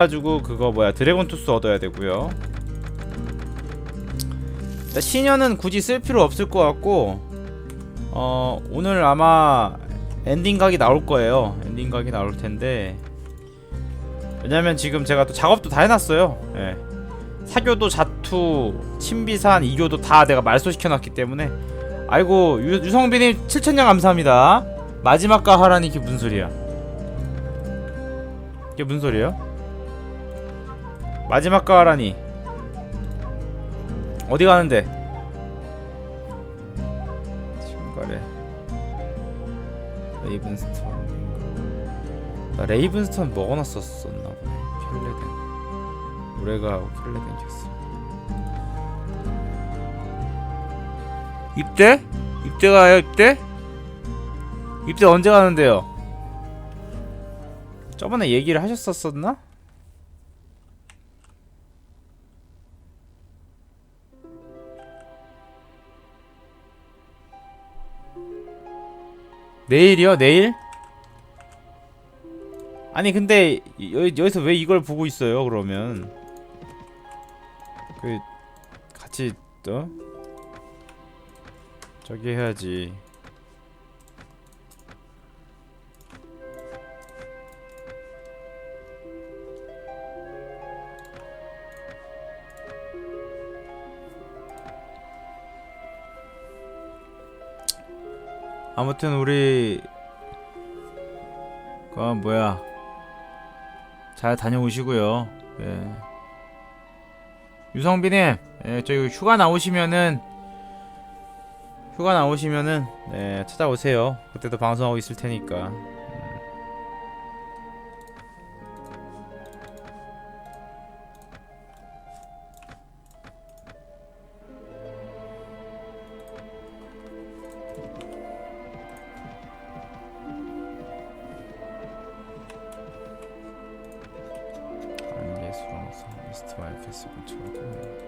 가지고 그거 뭐야 드래곤 투스 얻어야 되고요. 신현은 굳이 쓸 필요 없을 것 같고 어 오늘 아마 엔딩 각이 나올 거예요. 엔딩 각이 나올 텐데 왜냐면 지금 제가 또 작업도 다 해놨어요. 예. 사교도 자투, 친비산, 이교도 다 내가 말소시켜놨기 때문에 아이고 유, 유성빈님 7천냥 감사합니다. 마지막 가 하라니 이게 무슨 소리야? 이게 무슨 소리예요? 마지막 가 하라니 어디 가는데? 지금 가래 레이븐스톤 나 레이븐스톤 먹어놨었었나 보네 켈레덴 우레가 켈레덴 켰어 입대? 입대 가요 입대? 입대 언제 가는데요? 저번에 얘기를 하셨었었나? 내일이요? 내일? 아니 근데 여, 여기서 왜 이걸 보고 있어요 그러면 그 같이 또 저기 해야지 아무튼 우리 그 뭐야 잘 다녀오시고요. 예. 유성빈님, 예, 저희 휴가 나오시면은 휴가 나오시면은 네, 찾아오세요. 그때도 방송하고 있을 테니까. 마이크스 근처로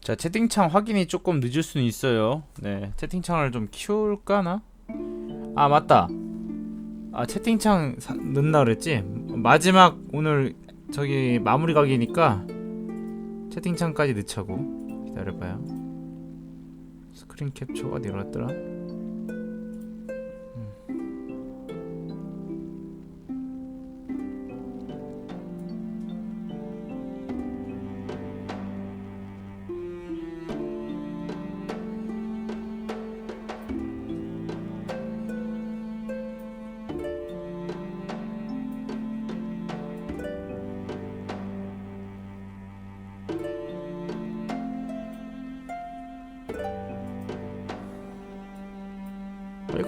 자 채팅창 확인이 조금 늦을 수는 있어요. 네 채팅창을 좀 키울까나? 아 맞다 아 채팅창 사, 넣나 그랬지? 마지막 오늘 저기 마무리 각이니까 채팅창까지 넣자고 기다려봐요 스크린 캡처가 갔더라?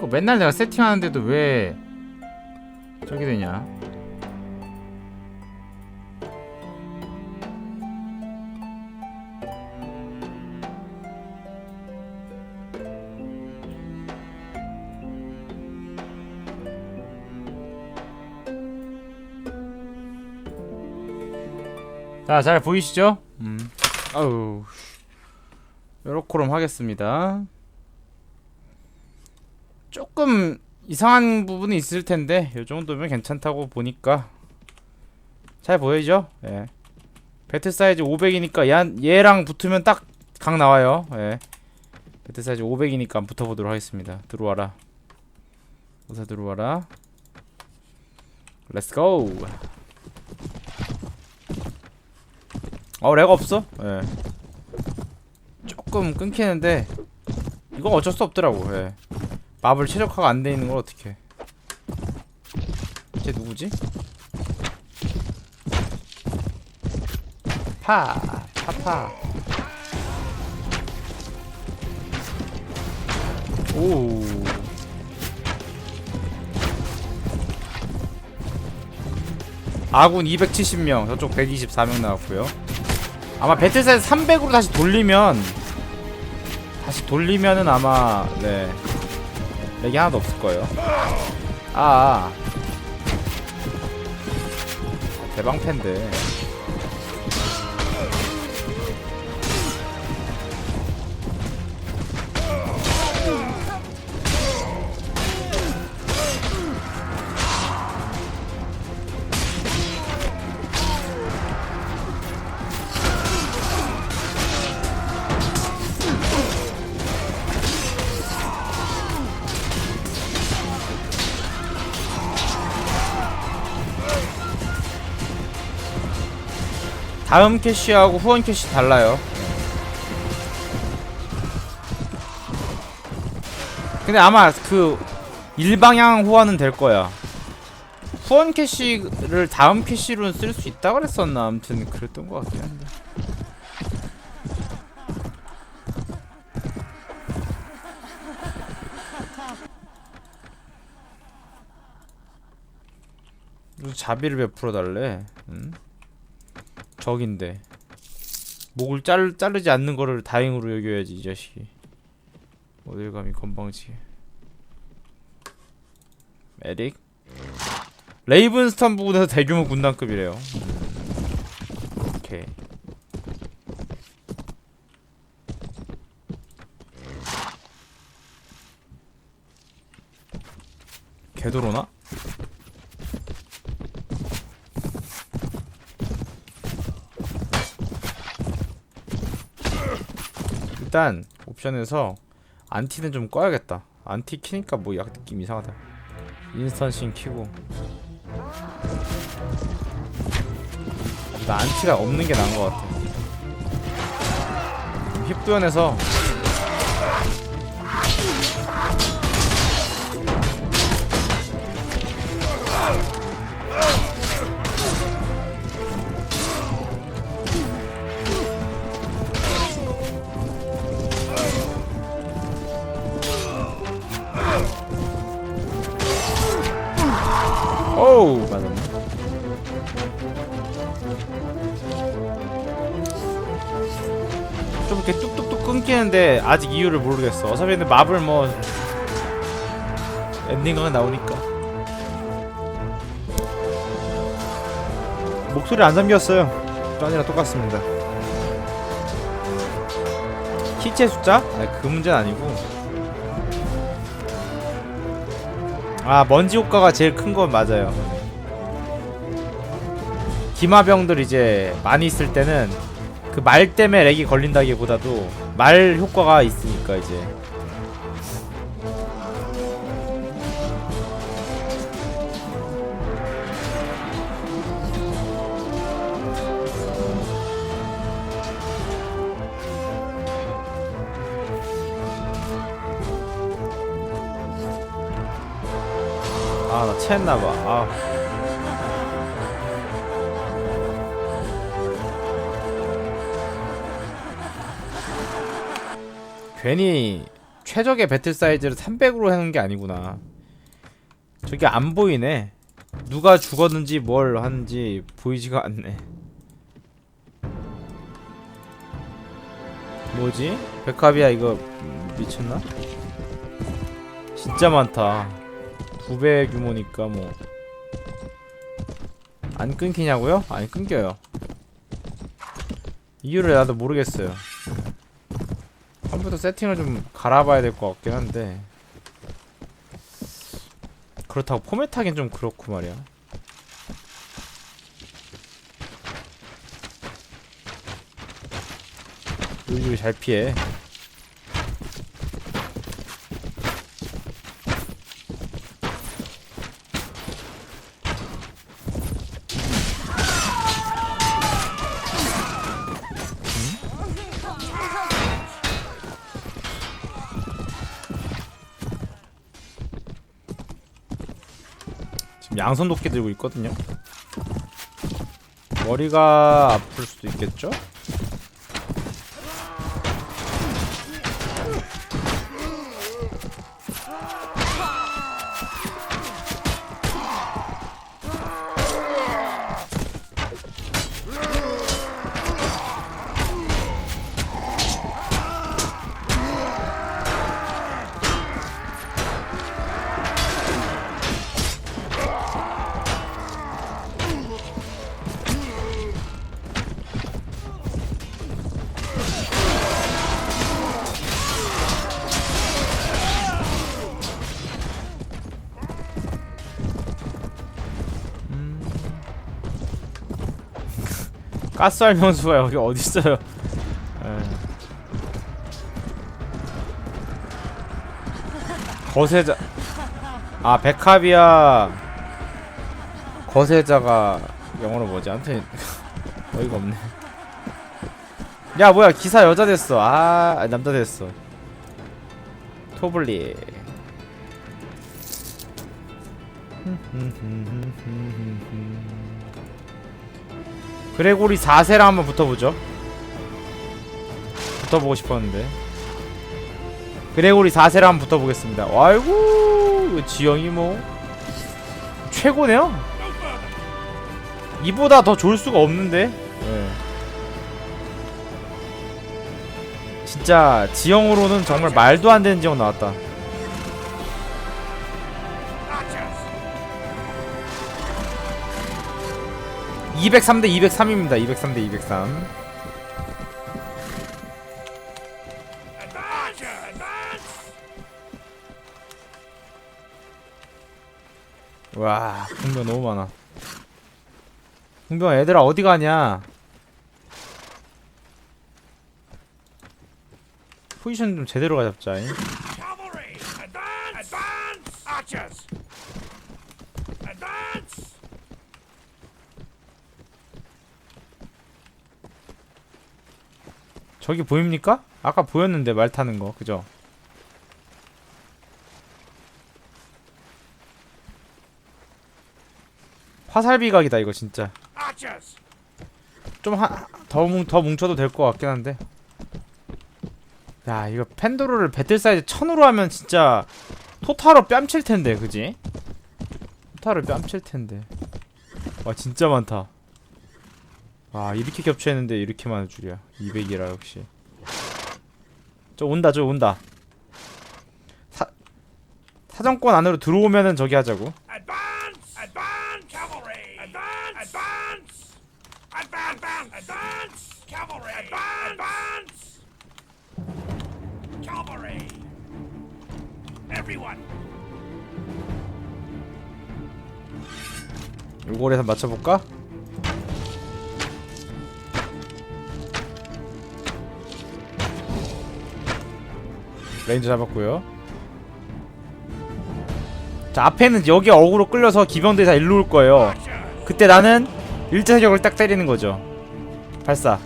아, 이거 맨날 내가 세팅하는데도 왜 저기 되냐? 자, 잘 보이시죠? 음. 아우. 요렇게럼 하겠습니다. 조금 이상한 부분이 있을 텐데 요 정도면 괜찮다고 보니까 잘 보이죠? 예. 배트 사이즈 500이니까 얘, 얘랑 붙으면 딱각 나와요. 예. 배트 사이즈 500이니까 붙어보도록 하겠습니다. 들어와라. 우사 들어와라. 렛츠 고. 어, 렉 없어? 예. 조금 끊기는데 이건 어쩔 수 없더라고. 예. 마블 최적화가 안 돼 있는 걸 어떻게? 쟤 누구지? 파, 파파. 오. 아군 270명, 저쪽 124명 나왔고요. 아마 배틀 사이즈 300으로 다시 돌리면 다시 돌리면은 아마 네 렉이 하나도 없을 거예요. 아, 아. 대방패인데. 다음 캐시하고 후원 캐시 달라요. 근데 아마 그 일방향 후원은 될 거야. 후원 캐시를 다음 캐시로 쓸 수 있다 그랬었나 아무튼 그랬던 것 같긴 한데. 자비를 베풀어 달래? 응? 적인데. 목을 잘, 자르지 않는 거를 다행으로 여겨야지 이 자식이. 어딜 감히 건방지게. 메딕? 레이븐스턴 부근에서 대규모 군단급이래요. 음. 오케이. 개도로나? 일단 옵션에서 안티는 좀 꺼야겠다. 안티 키니까 뭐 약 느낌 이상하다. 인스턴싱 키고. 나 안티가 없는 게 나은 것 같아. 힙두연에서 오우. 맞았네 좀 이렇게 뚝뚝뚝 끊기는데 아직 이유를 모르겠어. 어차피 근데 마블 뭐 엔딩은 나오니까. 목소리 안 잠겼어요. 전이랑 똑같습니다. 키체 숫자? 아니 그 문제는 아니고 아 먼지 효과가 제일 큰 건 맞아요. 기마병들 이제 많이 있을 때는 그 말 때문에 렉이 걸린다기보다도 말 효과가 있으니까 이제 아나 체했나봐. 아. 괜히 최적의 배틀 사이즈를 300으로 해놓은 게 아니구나. 저게 안 보이네. 누가 죽었는지 뭘 하는지 보이지가 않네. 뭐지? 백합이야 이거. 음, 미쳤나? 진짜 많다 두배 규모니까 뭐. 안 끊기냐고요? 아니 끊겨요. 이유를 나도 모르겠어요. 컴퓨터 세팅을 좀 갈아봐야 될 것 같긴 한데. 그렇다고 포맷하긴 좀 그렇고 말이야. 요즘 잘 피해 양손 도끼 들고 있거든요. 머리가 아플 수도 있겠죠? 가스 알명수가 여기 어디 있어요? 거세자 아 백합이야 거세자가 영어로 뭐지? 아무튼 어이가 없네. 야 뭐야 기사 여자 됐어. 아 남자 됐어. 토블리. 그레고리 4세랑 한번 붙어보죠. 붙어보고 싶었는데. 그레고리 4세랑 한번 붙어보겠습니다. 아이고 지형이 뭐 최고네요. 이보다 더 좋을 수가 없는데. 예. 진짜 지형으로는 정말 말도 안 되는 지형 나왔다. (203 대 203입니다) (203 대 203) 와 분명 너무 많아. 분명 애들아 어디 가냐? 포지션 좀 제대로 가잡자 잉? 저기 보입니까? 아까 보였는데 말 타는 거 그죠? 화살비각이다 이거 진짜 Archers! 좀더뭉더 뭉쳐도 될 것 같긴 한데 야 이거 펜도르를 배틀 사이즈 1000으로 하면 진짜 토타로 뺨칠 텐데 그지? 토타로 뺨칠 텐데 와 진짜 많다 와 이렇게 겹쳐있는데 이렇게 많을 줄이야 200이라 역시 저 온다 저 온다 사 사정권 안으로 들어오면은 저기 하자고! 요거에서 맞춰볼까? 레인저 잡았고요 자 앞에는 여기 어그로 끌려서 다 일로 올 거예요! 그때 나는 일자격을 딱 때리는 거죠 발사.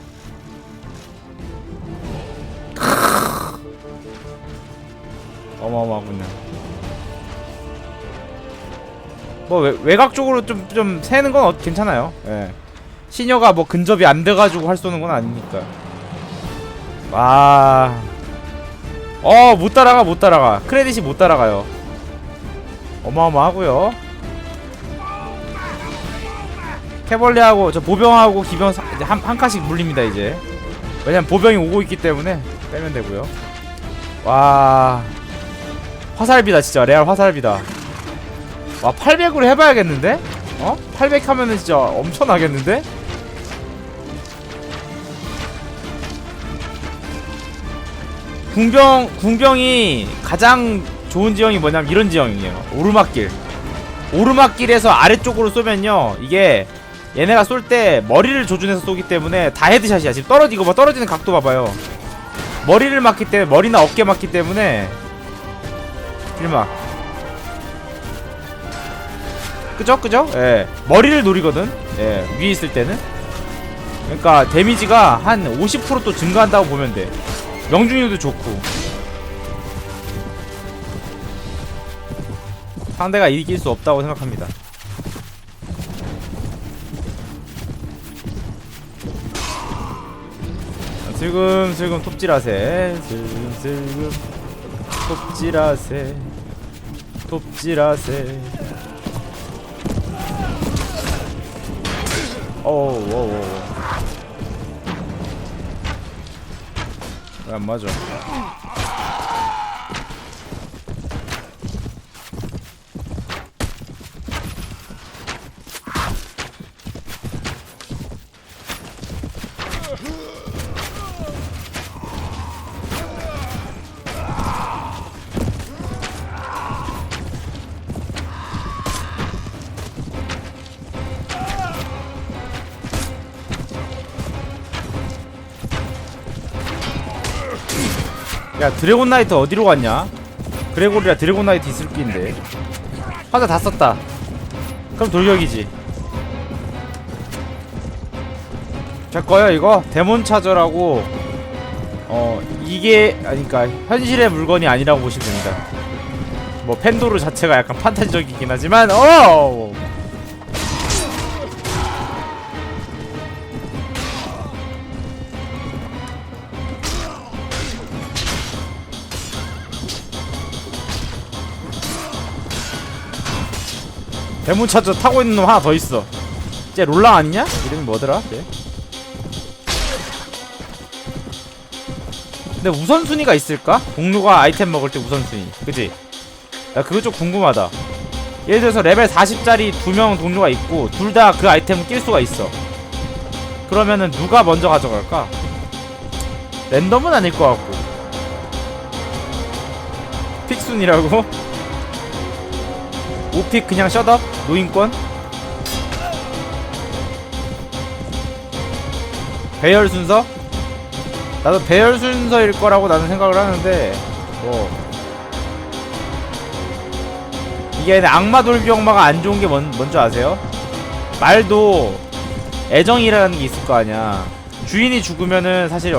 어마어마하군요 뭐 외, 외곽 쪽으로 좀 좀 새는 건 어, 괜찮아요. 예. 시녀가 뭐 근접이 안 돼가지고 할 쏘는 건 아니니까. 와. 어, 못 따라가, 못 따라가. 크레딧이 못 따라가요. 어마어마하고요. 캐벌리하고 저 보병하고 기병 사- 이제 한, 한 칸씩 물립니다 이제. 왜냐면 보병이 오고 있기 때문에 빼면 되고요. 와. 화살비다 진짜 레알 화살비다. 와 800으로 해봐야겠는데? 어? 800 하면은 진짜 엄청나겠는데? 궁병 궁병이 가장 좋은 지형이 뭐냐면 이런 지형이에요. 오르막길. 오르막길에서 아래쪽으로 쏘면요 이게 얘네가 쏠 때 머리를 조준해서 쏘기 때문에 다 헤드샷이야. 지금 떨어지고 봐 떨어지는 각도 봐봐요. 머리를 맞기 때문에 머리나 어깨 맞기 때문에. 길막 그죠? 그죠? 예. 머리를 노리거든. 예. 위에 있을 때는. 그러니까 데미지가 한 50%또 증가한다고 보면 돼 명중률도 좋고. 상대가 이길 수 없다고 생각합니다. 슬금슬금 톱질하세. 슬금슬금 톱질하세. 톱질하세. 어우 어우 왜 안 맞아 야 드래곤 나이트 어디로 갔냐? 그레고리라 드래곤 나이트 있을 낀데. 화자 다 썼다. 그럼 돌격이지. 제 거요 이거. 데몬 차저라고. 어 이게 아니까 현실의 물건이 아니라고 보시면 됩니다. 뭐 팬도르 자체가 약간 판타지적이긴 하지만 어 데몬 차저 타고 있는 놈 하나 더 있어 쟤 롤랑 아니냐? 이름이 뭐더라? 쟤? 근데 우선순위가 있을까? 동료가 아이템 먹을 때 우선순위 그지? 나 그거 좀 궁금하다 예를 들어서 레벨 40짜리 두 명 동료가 있고 둘 다 그 아이템을 낄 수가 있어 그러면은 누가 먼저 가져갈까? 랜덤은 아닐 것 같고 픽순이라고? 오픽 그냥 셧업? 노인권? 배열 순서? 나도 배열 순서일 거라고 나는 생각을 하는데 뭐 이게 악마 돌기엄마가 안 좋은 게 뭔, 뭔지 아세요? 말도 애정이라는 게 있을 거 아니야 주인이 죽으면은 사실